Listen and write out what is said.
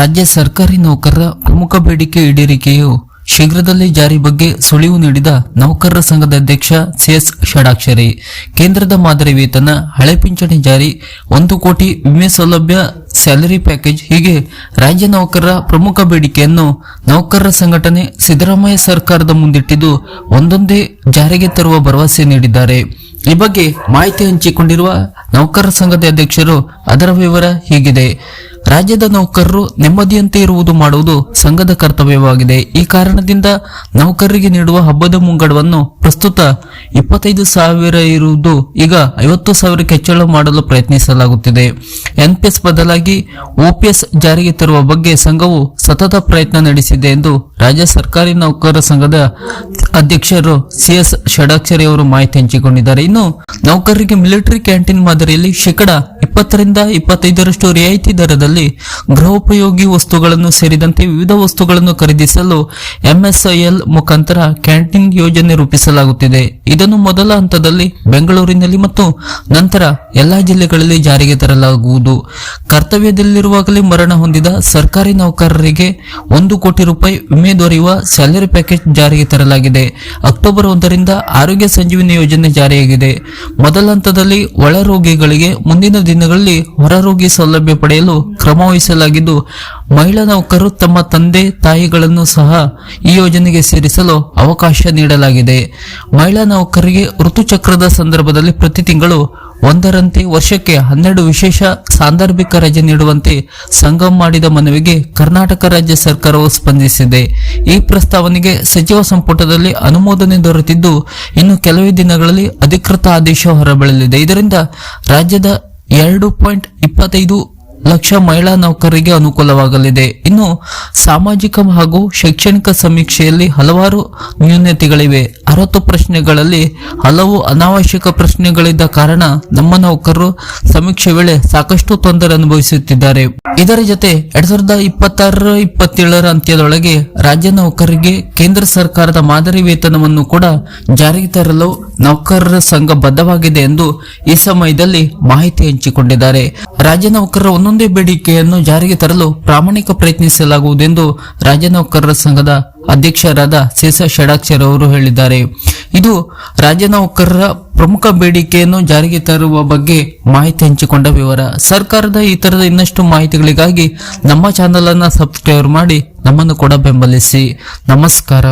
ರಾಜ್ಯ ಸರ್ಕಾರಿ ನೌಕರರ ಪ್ರಮುಖ ಬೇಡಿಕೆ ಈಡೇರಿಕೆಯು ಶೀಘ್ರದಲ್ಲೇ ಜಾರಿ ಬಗ್ಗೆ ಸುಳಿವು ನೀಡಿದ ನೌಕರರ ಸಂಘದ ಅಧ್ಯಕ್ಷ ಸಿಎಸ್ ಷಡಾಕ್ಷರಿ. ಕೇಂದ್ರದ ಮಾದರಿ ವೇತನ, ಹಳೆ ಪಿಂಚಣಿ ಜಾರಿ, ಒಂದು ಕೋಟಿ ವಿಮೆ ಸೌಲಭ್ಯ, ಸ್ಯಾಲರಿ ಪ್ಯಾಕೇಜ್ ಹೀಗೆ ರಾಜ್ಯ ನೌಕರರ ಪ್ರಮುಖ ಬೇಡಿಕೆಯನ್ನು ನೌಕರರ ಸಂಘಟನೆ ಸಿದ್ದರಾಮಯ್ಯ ಸರ್ಕಾರದ ಮುಂದಿಟ್ಟಿದ್ದು ಒಂದೊಂದೇ ಜಾರಿಗೆ ತರುವ ಭರವಸೆ ನೀಡಿದ್ದಾರೆ. ಈ ಬಗ್ಗೆ ಮಾಹಿತಿ ಹಂಚಿಕೊಂಡಿರುವ ನೌಕರರ ಸಂಘದ ಅಧ್ಯಕ್ಷರು, ಅದರ ವಿವರ ಹೀಗಿದೆ. ರಾಜ್ಯದ ನೌಕರರು ನೆಮ್ಮದಿಯಂತೆ ಇರುವುದು ಮಾಡುವುದು ಸಂಘದ ಕರ್ತವ್ಯವಾಗಿದೆ. ಈ ಕಾರಣದಿಂದ ನೌಕರರಿಗೆ ನೀಡುವ ಹಬ್ಬದ ಮುಂಗಡವನ್ನು ಪ್ರಸ್ತುತ ಇಪ್ಪತ್ತೈದು ಸಾವಿರ ಇರುವುದು ಈಗ ಐವತ್ತು ಸಾವಿರಕ್ಕೆ ಹೆಚ್ಚಳ ಮಾಡಲು ಪ್ರಯತ್ನಿಸಲಾಗುತ್ತಿದೆ. ಎನ್ಪಿಎಸ್ ಬದಲಾಗಿ ಓಪಿಎಸ್ ಜಾರಿಗೆ ತರುವ ಬಗ್ಗೆ ಸಂಘವು ಸತತ ಪ್ರಯತ್ನ ನಡೆಸಿದೆ ಎಂದು ರಾಜ್ಯ ಸರ್ಕಾರಿ ನೌಕರರ ಸಂಘದ ಅಧ್ಯಕ್ಷರು ಸಿಎಸ್ ಷಡಾಕ್ಷರಿ ಅವರು ಮಾಹಿತಿ ಹಂಚಿಕೊಂಡಿದ್ದಾರೆ. ಇನ್ನು ನೌಕರರಿಗೆ ಮಿಲಿಟರಿ ಕ್ಯಾಂಟೀನ್ ಮಾದರಿಯಲ್ಲಿ ಶೇಕಡ ಇಪ್ಪತ್ತರಿಂದ ಇಪ್ಪತ್ತೈದರಷ್ಟು ರಿಯಾಯಿತಿ ದರದಲ್ಲಿ ಗೃಹೋಪಯೋಗಿ ವಸ್ತುಗಳನ್ನು ಸೇರಿದಂತೆ ವಿವಿಧ ವಸ್ತುಗಳನ್ನು ಖರೀದಿಸಲು ಎಂಎಸ್ಐಎಲ್ ಮುಖಾಂತರ ಕ್ಯಾಂಟೀನ್ ಯೋಜನೆ ರೂಪಿಸಲಾಗುತ್ತಿದೆ. ಇದನ್ನು ಮೊದಲ ಹಂತದಲ್ಲಿ ಬೆಂಗಳೂರಿನಲ್ಲಿ ಮತ್ತು ನಂತರ ಎಲ್ಲಾ ಜಿಲ್ಲೆಗಳಲ್ಲಿ ಜಾರಿಗೆ ತರಲಾಗುವುದು. ಕರ್ತವ್ಯದಲ್ಲಿರುವಾಗಲೇ ಮರಣ ಹೊಂದಿದ ಸರ್ಕಾರಿ ನೌಕರರಿಗೆ ಒಂದು ಕೋಟಿ ರೂಪಾಯಿ ವಿಮೆ ದೊರೆಯುವ ಸ್ಯಾಲರಿ ಪ್ಯಾಕೇಜ್ ಜಾರಿಗೆ ತರಲಾಗಿದೆ. ಅಕ್ಟೋಬರ್ ಒಂದರಿಂದ ಆರೋಗ್ಯ ಸಂಜೀವಿನಿ ಯೋಜನೆ ಜಾರಿಯಾಗಿದೆ. ಮೊದಲ ಹಂತದಲ್ಲಿ ಒಳ ರೋಗಿಗಳಿಗೆ ಮುಂದಿನ ದಿನಗಳಲ್ಲಿ ಹೊರ ರೋಗಿ ಸೌಲಭ್ಯ ಪಡೆಯಲು ಕ್ರಮ ವಹಿಸಲಾಗಿದ್ದು ಮಹಿಳಾ ನೌಕರರು ತಮ್ಮ ತಂದೆ, ತಾಯಿಗಳನ್ನು ಸಹ ಈ ಯೋಜನೆಗೆ ಸೇರಿಸಲು ಅವಕಾಶ ನೀಡಲಾಗಿದೆ. ಮಹಿಳಾ ನೌಕರರಿಗೆ ಋತುಚಕ್ರದ ಸಂದರ್ಭದಲ್ಲಿ ಪ್ರತಿ ತಿಂಗಳು ಒಂದರಂತೆ ವರ್ಷಕ್ಕೆ ಹನ್ನೆರಡು ವಿಶೇಷ ಸಾಂದರ್ಭಿಕ ರಜೆ ನೀಡುವಂತೆ ಸಂಘ ಮಾಡಿದ ಮನವಿಗೆ ಕರ್ನಾಟಕ ರಾಜ್ಯ ಸರ್ಕಾರವು ಸ್ಪಂದಿಸಿದೆ. ಈ ಪ್ರಸ್ತಾವನೆಗೆ ಸಚಿವ ಸಂಪುಟದಲ್ಲಿ ಅನುಮೋದನೆ ದೊರೆತಿದ್ದು, ಇನ್ನು ಕೆಲವೇ ದಿನಗಳಲ್ಲಿ ಅಧಿಕೃತ ಆದೇಶ ಹೊರಬೀಳಲಿದೆ. ಇದರಿಂದ ರಾಜ್ಯದ ಎರಡು ಪಾಯಿಂಟ್ ಇಪ್ಪತ್ತೈದು ಲಕ್ಷ ಮಹಿಳಾ ನೌಕರರಿಗೆ ಅನುಕೂಲವಾಗಲಿದೆ. ಇನ್ನು ಸಾಮಾಜಿಕ ಹಾಗೂ ಶೈಕ್ಷಣಿಕ ಸಮೀಕ್ಷೆಯಲ್ಲಿ ಹಲವಾರು ನ್ಯೂನತೆಗಳಿವೆ. ಅರವತ್ತು ಪ್ರಶ್ನೆಗಳಲ್ಲಿ ಹಲವು ಅನಾವಶ್ಯಕ ಪ್ರಶ್ನೆಗಳಿದ್ದ ಕಾರಣ ನಮ್ಮ ನೌಕರರು ಸಮೀಕ್ಷೆ ವೇಳೆ ಸಾಕಷ್ಟು ತೊಂದರೆ ಅನುಭವಿಸುತ್ತಿದ್ದಾರೆ. ಇದರ ಜೊತೆ ಎರಡ್ ಸಾವಿರದ ಇಪ್ಪತ್ತಾರರ ಇಪ್ಪತ್ತೇಳರ ಅಂತ್ಯದೊಳಗೆ ರಾಜ್ಯ ನೌಕರರಿಗೆ ಕೇಂದ್ರ ಸರ್ಕಾರದ ಮಾದರಿ ವೇತನವನ್ನು ಕೂಡ ಜಾರಿಗೆ ತರಲು ನೌಕರರ ಸಂಘ ಬದ್ಧವಾಗಿದೆ ಎಂದು ಈ ಸಮಯದಲ್ಲಿ ಮಾಹಿತಿ ಹಂಚಿಕೊಂಡಿದ್ದಾರೆ. ರಾಜ್ಯ ನೌಕರರ ಒಂದೊಂದೇ ಬೇಡಿಕೆಯನ್ನು ಜಾರಿಗೆ ತರಲು ಪ್ರಾಮಾಣಿಕ ಪ್ರಯತ್ನಿಸಲಾಗುವುದೆಂದು ರಾಜ್ಯ ನೌಕರರ ಸಂಘದ ಅಧ್ಯಕ್ಷರಾದ ಶೇಷ ಷಡಾಕ್ಷರ್ ಅವರು ಹೇಳಿದ್ದಾರೆ. ಇದು ರಾಜ್ಯ ನೌಕರರ ಪ್ರಮುಖ ಬೇಡಿಕೆಯನ್ನು ಜಾರಿಗೆ ತರುವ ಬಗ್ಗೆ ಮಾಹಿತಿ ಹಂಚಿಕೊಂಡ ವಿವರ. ಸರ್ಕಾರದ ಈ ತರದ ಇನ್ನಷ್ಟು ಮಾಹಿತಿಗಳಿಗಾಗಿ ನಮ್ಮ ಚಾನಲ್ ಅನ್ನ ಸಬ್ಸ್ಕ್ರೈಬ್ ಮಾಡಿ ನಮ್ಮನ್ನು ಕೂಡ ಬೆಂಬಲಿಸಿ. ನಮಸ್ಕಾರ.